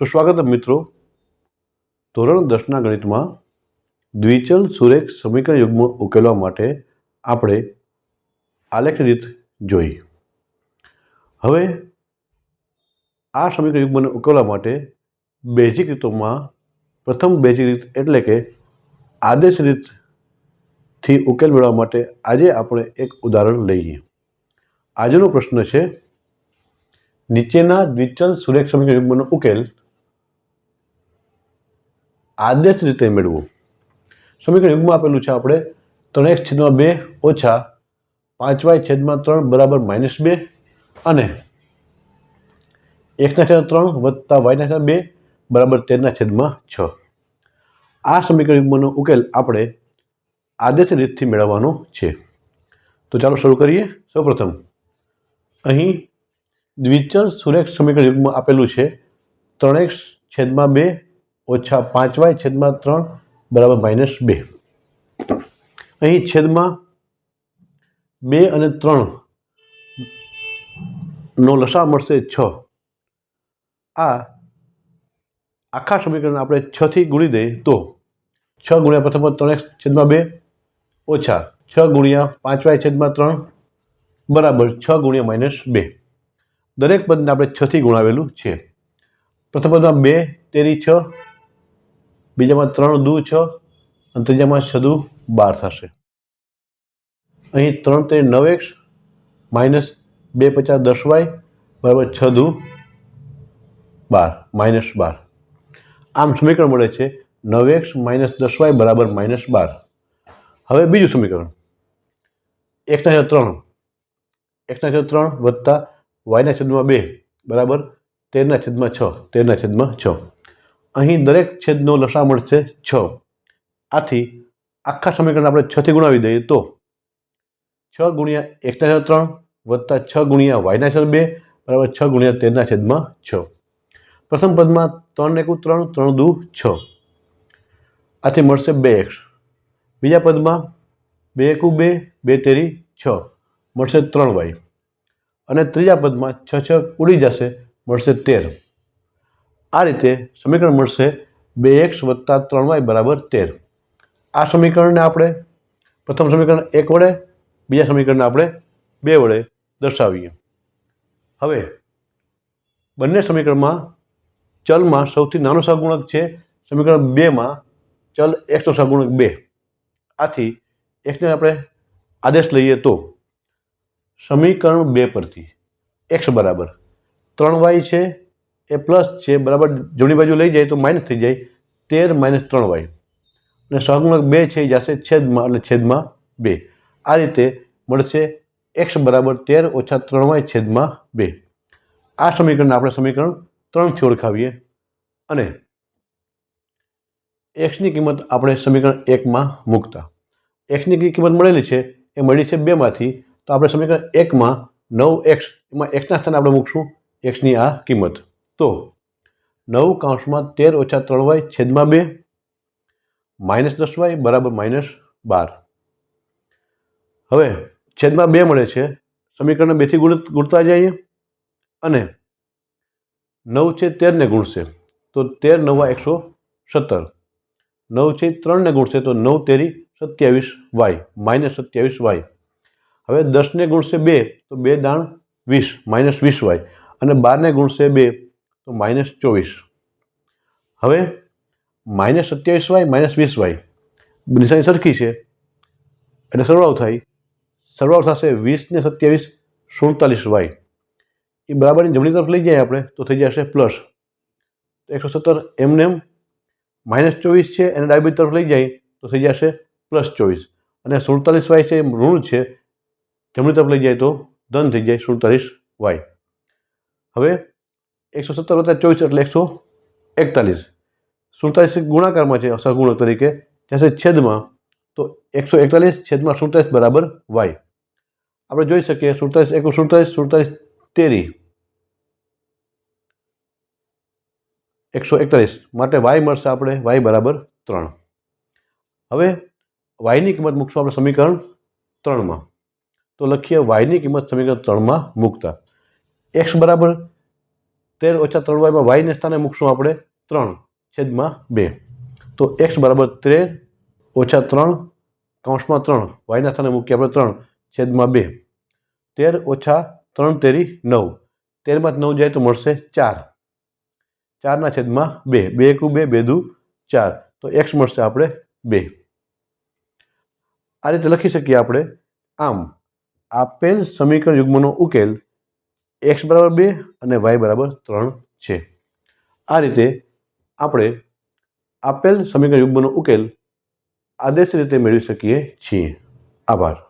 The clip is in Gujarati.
સુસ્વાગત મિત્રો. ધોરણ દસના ગણિતમાં દ્વિચલ સુરેખ સમીકરણ યુગ્મ ઉકેલવા માટે આપણે આલેખ રીત જોઈ. હવે આ સમીકરણ યુગ્મને ઉકેલવા માટે બેઝિક રીતોમાં પ્રથમ બેઝિક રીત એટલે કે આદેશ રીતથી ઉકેલ મેળવવા માટે આજે આપણે એક ઉદાહરણ લઈએ. આજનો પ્રશ્ન છે, નીચેના દ્વિચલ સુરેખ સમીકરણ યુગ્મનો ઉકેલ આદેશ રીતે મેળવો. સમીકરણ યુગમાં આપેલું છે આપણે ત્રણ છેદમાં બે ઓછા પાંચ વાય છેદમાં ત્રણ બરાબર માઇનસ બે અને એકના છેદ ત્રણ વત્તા વાયના છેદ બે બરાબર તેરના છેદમાં છ. આ સમીકરણ યુગમાંનો ઉકેલ આપણે આદેશ રીતથી મેળવવાનો છે. તો ચાલો શરૂ કરીએ. સૌપ્રથમ, અહીં દ્વિચલ સુરેખ સમીકરણ યુગમાં આપેલું છે ત્રણેક છેદમાં બે ઓછા પાંચ વાય છેદમાં ત્રણ બરાબર માઇનસ બે. અહીં છેદમાં બે અને ત્રણ નો લસા મળશે છ. આ આખા સમીકરણ આપણે છથી ગુણી દઈએ તો છ ગુણ્યા પ્રથમ ત્રણ છેદમાં બે ઓછા છ ગુણ્યા પાંચ વાય છેદમાં ત્રણ બરાબર છ ગુણ્યા માઇનસ બે. દરેક પદને આપણે છથી ગુણાવેલું છે. પ્રથમ પદમાં બે તેરી છ બીજામાં ત્રણ દુ છ, અને ત્રીજામાં છ દુ બાર થશે. અહીં ત્રણ તે નવ એક્સ માઇનસ બે પચાસ દસ વાય, બરાબર છ દુ બાર, માઇનસ બાર. આમ સમીકરણ મળે છે નવ એક્સ માઇનસ દસ વાય બરાબર માઇનસ બાર. હવે બીજું સમીકરણ. એકના છેદ ત્રણ. એકના છેદ ત્રણ વત્તા વાયના છેદમાં બે, બરાબર તેરના છેદમાં છ, તેરના છેદમાં છ. અહીં દરેક છેદનો લસા મળશે છ આથી આખા સમીકરણ આપણે છથી ગુણાવી દઈએ તો છ ગુણ્યા એકના છેદ ત્રણ વત્તા છ ગુણ્યા વાયના છેદ બે બરાબર છ ગુણ્યા તેરના છેદમાં છ. પ્રથમ પદમાં ત્રણ એકું ત્રણ ત્રણ દુ છ. આથી મળશે બે એક્સ. બીજા પદમાં બે એકું બે બે તેરી છ. મળશે ત્રણ વાય. અને ત્રીજા પદમાં છ છ ઉડી જશે, મળશે તેર. આ રીતે સમીકરણ મળશે બે એક્સ વત્તા ત્રણ વાય બરાબર તેર. આ સમીકરણને આપણે પ્રથમ સમીકરણ એક વડે, બીજા સમીકરણને આપણે બે વડે દર્શાવીએ. હવે બંને સમીકરણમાં ચલમાં સૌથી નાનો સહગુણક છે સમીકરણ બેમાં ચલ એક્સનો સહગુણક બે. આથી એક્સને આપણે આદેશ લઈએ તો સમીકરણ બે પરથી. એક્સ બરાબર ત્રણ વાય છે એ પ્લસ છે બરાબર જમણી બાજુ લઈ જાય તો માઇનસ થઈ જાય તેર માઇનસ ત્રણ વાય. અને સહગુણક બે છે જશે છેદમાં એટલે છેદમાં બે. આ રીતે મળશે એક્સ બરાબર તેર ઓછા ત્રણ વાય છેદમાં બે. આ સમીકરણને આપણે સમીકરણ ત્રણથી ઓળખાવીએ. અને એક્સની કિંમત આપણે સમીકરણ એકમાં મૂકતા. એક્સની કિંમત મળેલી છે, એ મળી છે બેમાંથી. તો આપણે સમીકરણ એકમાં નવ એક્સ, એમાં એક્સના સ્થાને આપણે મૂકશું. એક્સની આ કિંમત. તો નવ કાંશમાં તેર ઓછા ત્રણ વાય છેદમાં બે, માઇનસ દસ વાય બરાબર માઇનસ બાર. હવે છેદમાં બે મળે છે સમીકરણ બેથી ગુણ ગુણતા જઈએ અને નવ છે તેરને ગુણશે, તો તેર નવા એકસો સત્તર. નવ છે ત્રણને ગુણશે, તો નવ તેરી સત્યાવીસ વાય, માઇનસ સત્યાવીસ વાય. હવે દસને ગુણશે બે, તો બે દાણ વીસ, માઇનસ વીસ વાય. અને બારને ગુણશે બે તો માઇનસ ચોવીસ. હવે માઇનસ સત્યાવીસ વાય માઇનસ વીસ વાય. નિશાની સરખી છે. એટલે સરવાળો થાય. સરવાળો થશે વીસને સત્યાવીસ સુડતાલીસ વાય. એ બરાબરની જમણી તરફ લઈ જાય આપણે, તો થઈ જશે પ્લસ. તો એકસો સત્તર એમને એમ માઇનસ ચોવીસ છે, એને ડાબી તરફ લઈ જાય, તો થઈ જશે પ્લસ ચોવીસ. અને સુડતાલીસ વાય છે એ ઋણ છે, જમણી તરફ લઈ જાય તો ધન થઈ જાય સુડતાલીસ વાય. હવે એકસો સત્તર વત્તા ચોવીસ એટલે એકસો એકતાલીસ. સુડતાલીસ ગુણાકારમાં છે સગુણક તરીકે. જશે છેદમાં. તો એકસો એકતાલીસ છેદમાં સુડતાલીસ બરાબર વાય. આપણે જોઈ શકીએ સુડતાલીસ એકસો સુડતાલીસ સુડતાલીસ તેરી. એકસો એકતાલીસ. માટે વાય મળશે આપણે, વાય બરાબર ત્રણ. હવે વાયની કિંમત મૂકશું આપણે સમીકરણ ત્રણમાં. તો લખીએ વાયની કિંમત સમીકરણ ત્રણમાં મૂકતા. એક્સ બરાબર તેર ઓછા ત્રણ વાયમાં વાયને સ્થાને મૂકશું આપણે ત્રણ છેદમાં બે. તો એક્સ બરાબર તેર ઓછા ત્રણ કૌંસમાં ત્રણ. વાયના સ્થાને મૂકીએ આપણે ત્રણ છેદમાં બે. તેર ઓછા ત્રણ તેરી નવ. તેરમાં નવ જાય તો મળશે ચાર. ચારના છેદમાં બે. બે એકુ બે બે દુ ચાર. તો એક્સ મળશે આપણે બે. આ રીતે લખી શકીએ આપણે. આમ, આપેલ સમીકરણ યુગ્મનો ઉકેલ એક્સ બરાબર બે અને વાય બરાબર ત્રણ છે. આ રીતે આપણે આપેલ સમીકરણ યુગ્મનો ઉકેલ આદેશ રીતે મેળવી શકીએ છીએ. આભાર.